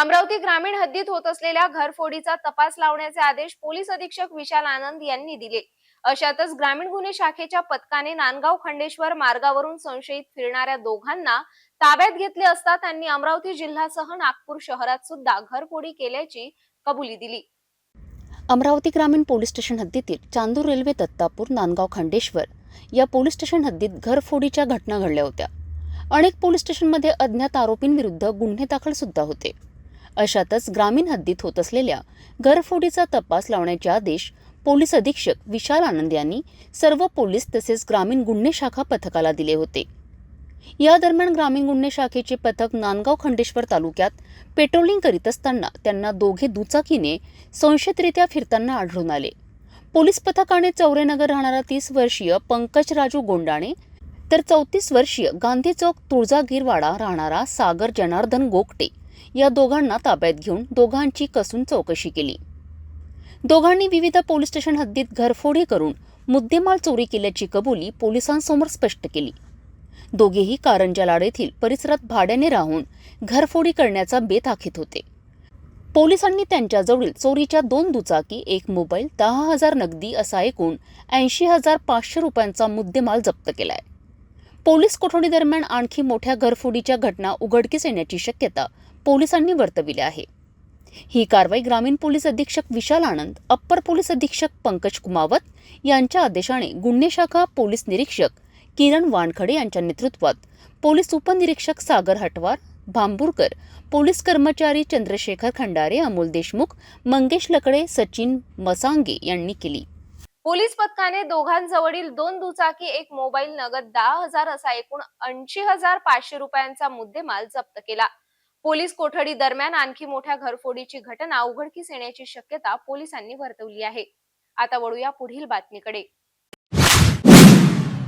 अमरावती ग्रामीण हद्दीत होत असलेल्या घरफोडीचा तपास लावण्याचे आदेश पोलीस अधीक्षक विशाल आनंद यांनी दिले. अशातच ग्रामीण गुन्हे शाखेच्या पथकाने नांदगाव खंडेश्वर मार्गावरून संशयित फिरणाऱ्या दोघांना ताब्यात घेतले असता त्यांनी अमरावती जिल्ह्यासह नागपूर शहरात सुद्धा घरफोडी केल्याची कबुली दिली. अमरावती ग्रामीण पोलीस स्टेशन हद्दीतील चांदूर रेल्वे दत्तापूर नांदगाव खंडेश्वर या पोलीस स्टेशन हद्दीत घरफोडीच्या घटना घडल्या होत्या. अनेक पोलीस स्टेशनमध्ये अज्ञात आरोपींविरुद्ध गुन्हे दाखल सुद्धा होते. अशातच ग्रामीण हद्दीत होत असलेल्या घरफोडीचा तपास लावण्याचे आदेश पोलीस अधीक्षक विशाल आनंद यांनी सर्व पोलीस तसेच ग्रामीण गुन्हे शाखा पथकाला दिले होते. या दरम्यान ग्रामीण गुन्हे शाखेचे पथक नांदगाव खंडेश्वर तालुक्यात पेट्रोलिंग करीत असताना त्यांना दोघे दुचाकीने संशयितरित्या फिरताना आढळून आले. पोलीस पथकाने चौरेनगर राहणारा तीस वर्षीय पंकज राजू गोंडाणे तर चौतीस वर्षीय गांधी चौक तुळजागीरवाडा राहणारा सागर जनार्दन गोगटे या दोघांना ताब्यात घेऊन दोघांची कसून चौकशी केली. दोघांनी विविध पोलीस स्टेशन हद्दीत घरफोडी करून मुद्देमाल चोरी केल्याची कबुली पोलिसांसमोर स्पष्ट केली. दोघेही कारंजालाड येथील परिसरात भाड्याने राहून घरफोडी करण्याचा बेत आखीत होते. पोलिसांनी त्यांच्याजवळील चोरीच्या दोन दुचाकी एक मोबाईल दहा हजार नगदी असा एकूण ऐंशी हजार पाचशे रुपयांचा मुद्देमाल जप्त केलाय. पोलीस कोठडी दरम्यान आणखी मोठ्या घरफोडीच्या घटना उघडकीस येण्याची शक्यता पोलिसांनी वर्तविली आहे. ही कारवाई ग्रामीण पोलीस अधीक्षक विशाल आनंद अप्पर पोलीस अधीक्षक पंकज कुमावत यांच्या आदेशाने गुन्हे शाखा पोलीस निरीक्षक किरण वानखडे यांच्या नेतृत्वात पोलीस उपनिरीक्षक सागर हटवार भांबूरकर पोलीस कर्मचारी चंद्रशेखर खंडारे अमोल देशमुख मंगेश लकडे सचिन मसांगे यांनी केली. पोलीस पथकाने दोघांजवळील दोन दुचाकी एक मोबाईल नगद दहा हजार असा एकूण ऐंशी हजार पाचशे रुपयांचा मुद्देमाल जप्त केला. पोलीस कोठडी दरम्यान आणखी मोठ्या घरफोडीची घटना उघडकीस येण्याची शक्यता पोलिसांनी वर्तवली आहे. आता वळूया पुढील बातमीकडे.